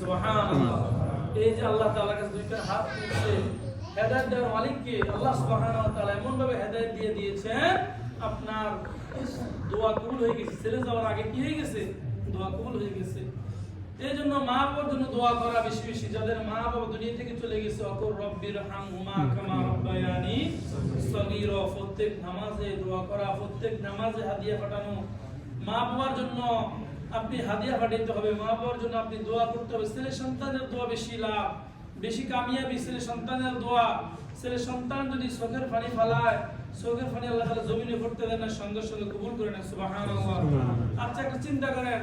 সুবহানাল্লাহ। এই যে আল্লাহ তাআলার কাছে দুইটা হাত তুলছে হেদায়েত দেওয়ার মালিককে আল্লাহ সুবহানাহু ওয়া তাআলা এমন ভাবে হেদায়েত দিয়ে দিয়েছেন আপনার দোয়া কবুল হয়ে গেছে। ছেলে যাওয়ার আগে কি হয়ে গেছে? দোয়া কবুল হয়ে গেছে। এই জন্য মা বাবার জন্য দোয়া করা বেশি বেশি যাদের মা বাবা দুনিয়া থেকে চলে গেছে অকর রব্বির হামহুমা কামা রব্বায়ানি সগীরা প্রত্যেক নামাজে দোয়া করা প্রত্যেক নামাজে হাদিয়া পাঠানো। মা বাবার জন্য আপনি হাদিয়া পাঠাইতে হবে মা বাবার জন্য আপনি দোয়া করতে হবে। ছেলে সন্তানের দোয়া বেশি লাভ বেশি কামিয়াবি। ছেলে সন্তানের দোয়া ছেলে সন্তান যদি চোখের পানি ফালায় চোখের পানি আল্লাহ তাআলা জমিনে পড়তে দেন না সঙ্গে সঙ্গে কবুল করে নেন সুবহানাল্লাহ। আচ্ছা একটা চিন্তা করেন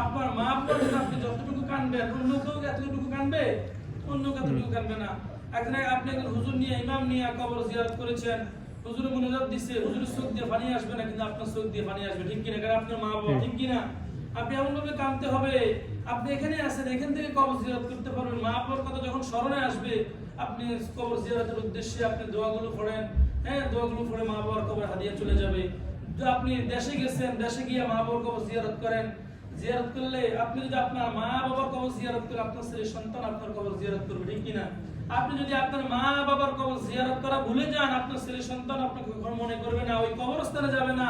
আপনার মা বাবার জন্য আপনি যতটুকু কানবেন অন্য কেউ এতটুকু কানবে? অন্য কতটুকু কানবে না। এখানে আপনি একজন হুজুর নিয়ে ইমাম নিয়ে কবর জিয়ারত করেছেন হুজুর মুনাজাত দিছে হুজুরের চোখ দিয়ে পানি আসবে না কিন্তু আপনার চোখ দিয়ে পানি আসবে। ঠিক কিনা? কারণ আপনার মা বাবা ঠিক কিনা? আপনি এমন ভাবে কানতে হবে, আপনি এখানে আছেন, এখান থেকে কবর জিয়ারত করতে পারবেন। মা বাবার কথা যখন স্মরণে আসবে, আপনি কবর জিয়ারতের উদ্দেশ্যে আপনি দোয়াগুলো পড়েন। হ্যাঁ দোয়াগুলো পড়ে মা বাবার কবর হাদিয়া চলে যাবে। আপনি দেশে গেছেন, দেশে গিয়ে মা বাবার কবর জিয়ারত করেন। জিয়ারত করলে আপনি যদি আপনার মা বাবার কবর জিয়ারত করেন আপনার ছেলে, সন্তান আপনার কবর জিয়ারত করবে, ঠিক কিনা? আপনি যদি আপনার মা বাবার কবর জিয়ারত করা ভুলে যান, আপনার ছেলে, সন্তান আপনাকে মনে করবে না, ওই কবরস্থানে যাবে না।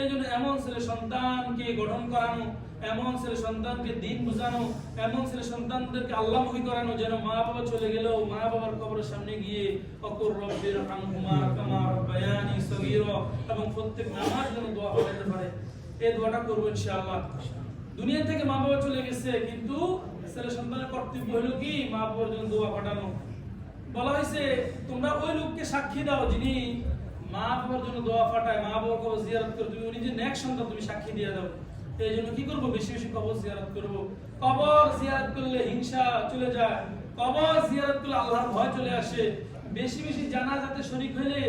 এই জন্য এমন ছেলে সন্তানকে গঠন করানো, এমন ছেলে সন্তানকে দিন বোঝানো, এমন ছেলে সন্তানদেরকে আল্লাহমুখী করানো যেন মা বাবা চলে গেলেও মা বাবার কবরের সামনে গিয়ে অকর রব্বির হামহুমা কামা রব্বায়ানি সগীরা এবং প্রত্যেক নামাজ যেন দোয়া হতে পারে। এই দোয়াটা করব ইনশাআল্লাহ। দুনিয়া থেকে মা বাবা চলে গেছে, কিন্তু ছেলে সন্তানের কর্তব্য হলো কি? মা বাবার জন্য দোয়া পাঠানো। বলা হয়েছে, তোমরা ওই লোককে সাক্ষী দাও যিনি মা বাবার জন্য দোয়া পাঠায়, মা বাবার জিয়ারত করে তুমি যে নেক সন্তান তুমি সাক্ষী দিয়ে দাও। এই জন্য কি করব? বেশি বেশি কবর জিয়ারত করব। কবর জিয়ারত করলে হিংসা চলে যায়। কবর জিয়ারত করলে আল্লাহর ভয় চলে আসে। বেশি বেশি জানাজাতে শরীক হলে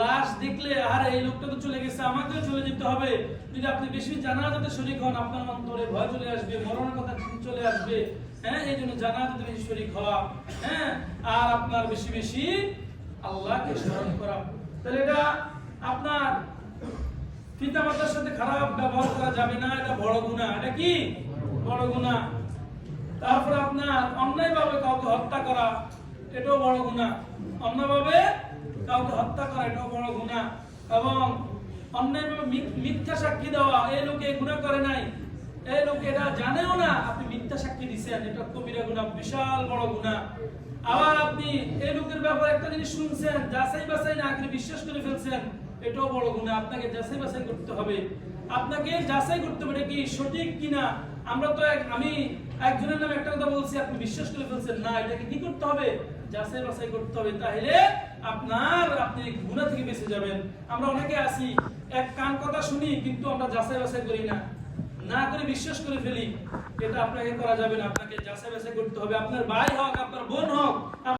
লাশ দেখলে আর এই লোকটা তো চলে গেছে, আমাকেও চলে যেতে হবে। যদি আপনি বেশি জানাজাতে শরীক হন, আপনার অন্তরে ভয় চলে আসবে, মরণের কথা চলে আসবে। হ্যাঁ এই জন্য জানাজাতে বেশি শরীক হওয়া। হ্যাঁ আর আপনার বেশি বেশি আল্লাহকে স্মরণ করা। তাহলে এটা আপনার পিতা মাতার সাথে খারাপ ব্যবহার করা যাবে না, এটা বড় গুনাহ এটা কি? বড় গুণা। তারপর আপনার অন্যায়ভাবে কাউকে হত্যা করা, এটাও বড় গুনাহ অন্যায়ভাবে কাউকে হত্যা করা, এটাও বড় গুনাহ এবং অন্যায়ভাবে মি- মিথ্যা সাক্ষী দেওয়া, এই লোকে গুনাহ করে নাই। এই লোক এটা জানেও না, আপনি মিথ্যা সাক্ষী দিচ্ছেন এটা কবিরা গুনাহ বিশাল বড় গুনাহ আবার আপনি এই লোকের ব্যাপারে একটা জিনিস শুনছেন, যাচাই বাছাই না করে বিশ্বাস করে ফেলছেন, এটাও বড় গুনাহ আপনাকে যাচাই বাছাই করতে হবে। আপনাকে যাচাই করতে হবে কি সঠিক কিনা? আমরা তো এক আমি একজনের নামে একটা কথা বলছি, আপনি বিশ্বাস করে ফেলছেন। না, এটাকে কি করতে হবে? যাচাই বাছাই করতে হবে। তাহলে আপনার, আপনি গুনাহ থেকে বেঁচে যাবেন। আমরা অনেকে আছি, এক কান কথা শুনি, কিন্তু আমরা যাচাই বাছাই করি না। না করে বিশ্বাস করে ফেলি, এটা আপনাকে করা যাবে না। আপনাকে যাচাই বাছাই করতে হবে। আপনার ভাই হোক, আপনার বোন হোক